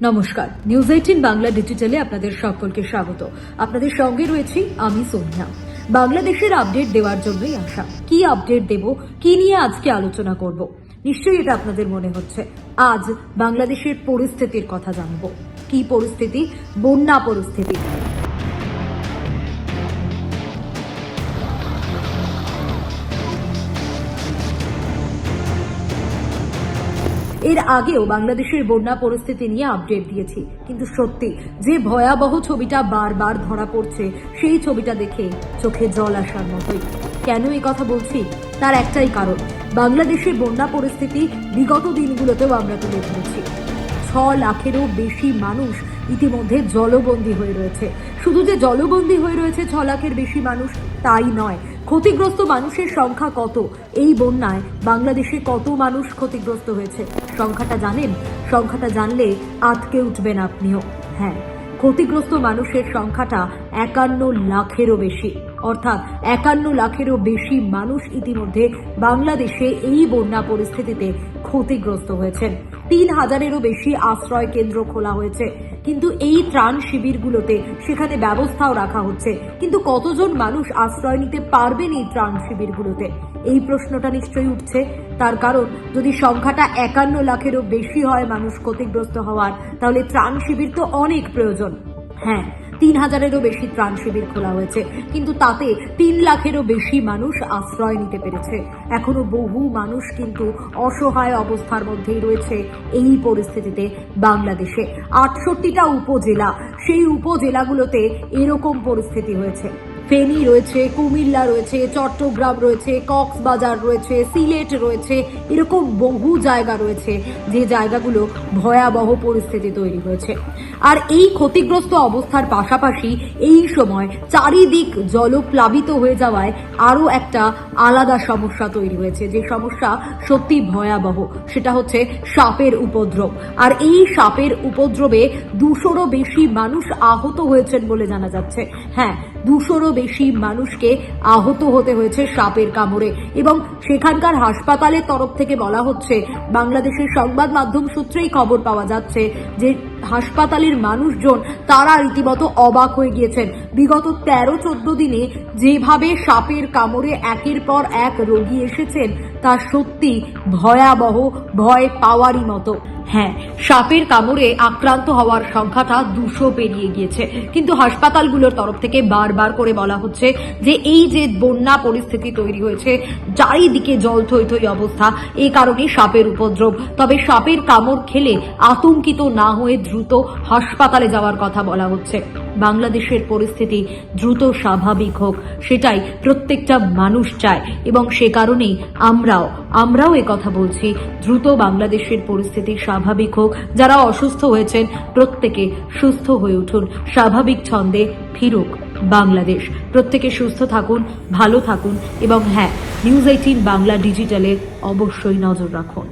নমস্কার। News eighteen Bangla ডিজিটালে আপনাদের সকলকে স্বাগত। আপনাদের সঙ্গে রয়েছি আমি সোনিয়া। বাংলাদেশের আপডেট দেওয়ার জন্যই আসা কি আপডেট দেব, কি নিয়ে আজকে আলোচনা করব? নিশ্চয়ই এটা আপনাদের মনে হচ্ছে। আজ বাংলাদেশের পরিস্থিতির কথা জানব। কি পরিস্থিতি, বন্যা পরিস্থিতি। এর আগেও বাংলাদেশের বন্যা পরিস্থিতি নিয়ে আপডেট দিয়েছি। কিন্তু সত্যি, যে ভয়াবহ ছবিটা বারবার ধরা পড়ছে, সেই ছবিটা দেখে চোখে জল আসার মতোই। কেন এই কথা বলছি? তার একটাই কারণ বাংলাদেশের বন্যা পরিস্থিতি বিগত দিনগুলোতেও আমরা তুলে ধরেছি। ছ লাখেরও বেশি মানুষ ইতিমধ্যে জলবন্দী হয়ে রয়েছে। শুধু যে জলবন্দী হয়ে রয়েছে ছ লাখের বেশি মানুষ, তাই নয় ক্ষতিগ্রস্ত মানুষের সংখ্যা কত? এই বন্যায় বাংলাদেশে কত মানুষ ক্ষতিগ্রস্ত হয়েছে? সংখ্যাটা জানেন? সংখ্যাটা জানলে আটকে উঠবেন আপনিও। হ্যাঁ ক্ষতিগ্রস্ত মানুষের সংখ্যাটা একান্ন লাখেরও বেশি। অর্থাৎ একান্ন লাখেরও বেশি মানুষ ইতিমধ্যে বাংলাদেশে এই বন্যা পরিস্থিতিতে ক্ষতিগ্রস্ত হয়েছেন। তিন হাজারেরও বেশি আশ্রয় কেন্দ্র খোলা হয়েছে। কিন্তু এই ত্রাণ শিবিরগুলোতে সেখানে ব্যবস্থাও রাখা হচ্ছে। কিন্তু কতজন মানুষ আশ্রয় নিতে পারবেন এই ত্রাণ শিবিরগুলোতে? এই প্রশ্নটা নিশ্চয়ই উঠছে। তার কারণ, যদি সংখ্যাটা একান্ন লাখেরও বেশি হয় মানুষ ক্ষতিগ্রস্ত হওয়ার, তাহলে ত্রাণ শিবির তো অনেক প্রয়োজন। হ্যাঁ তিন হাজারেরও বেশি ত্রাণ শিবির খোলা হয়েছে। কিন্তু তাতে তিন লাখেরও বেশি মানুষ আশ্রয় নিতে পেরেছে। এখনও বহু মানুষ কিন্তু অসহায় অবস্থার মধ্যেই রয়েছে এই পরিস্থিতিতে বাংলাদেশে। আটষট্টিটা উপজেলা, সেই উপজেলাগুলোতে এরকম পরিস্থিতি হয়েছে। ফেনী রয়েছে, কুমিল্লা রয়েছে, চট্টগ্রাম রয়েছে, কক্সবাজার রয়েছে, সিলেট রয়েছে, এরকম বহু জায়গা রয়েছে যে জায়গাগুলো ভয়াবহ পরিস্থিতি তৈরি হয়েছে আর এই ক্ষতিগ্রস্ত অবস্থার পাশাপাশি এই সময় চারিদিক জলপ্লাবিত হয়ে যাওয়ায় আরও একটা আলাদা সমস্যা তৈরি হয়েছে। যে সমস্যা সত্যি ভয়াবহ, সেটা হচ্ছে সাপের উপদ্রব। আর এই সাপের উপদ্রবে দুশোরও বেশি মানুষ আহত হয়েছেন বলে জানা যাচ্ছে। হ্যাঁ দুশোরও বেশি মানুষকে আহত হতে হয়েছে সাপের কামড়ে। এবং সেখানকার হাসপাতালের তরফ থেকে বলা হচ্ছে, বাংলাদেশের সংবাদ মাধ্যম সূত্রেই খবর পাওয়া যাচ্ছে যে হাসপাতালের মানুষজন তারা রীতিমতো অবাক হয়ে গিয়েছেন। বিগত তেরো, চোদ্দ দিনে যেভাবে সাপের কামড়ে একের পর এক রোগী এসেছেন, তা সত্যি ভয়াবহ, ভয় পাওয়ারই মতো। হ্যাঁ সাপের কামড়ে আক্রান্ত হওয়ার সংখ্যাটা দুশো পেরিয়ে গিয়েছে। কিন্তু হাসপাতালগুলোর তরফ থেকে বারবার করে বলা হচ্ছে যে এই যে বন্যা পরিস্থিতি তৈরি হয়েছে, চারিদিকে জল থই থই অবস্থা এই কারণে সাপের উপদ্রব। তবে সাপের কামড় খেলে আতঙ্কিত না হয়ে দ্রুত হাসপাতালে যাওয়ার কথা বলা হচ্ছে। বাংলাদেশের পরিস্থিতি দ্রুত স্বাভাবিক হোক, সেটাই প্রত্যেকটা মানুষ চায়। এবং সে কারণেই আমরাও আমরাও কথা বলছি, দ্রুত বাংলাদেশের পরিস্থিতি স্বাভাবিক হোক। যারা অসুস্থ হয়েছেন, প্রত্যেকে সুস্থ হয়ে উঠুন। স্বাভাবিক ছন্দে ফিরুক বাংলাদেশ। প্রত্যেকে সুস্থ থাকুন, ভালো থাকুন এবং হ্যাঁ নিউজ এইটিন বাংলা ডিজিটালে অবশ্যই নজর রাখুন।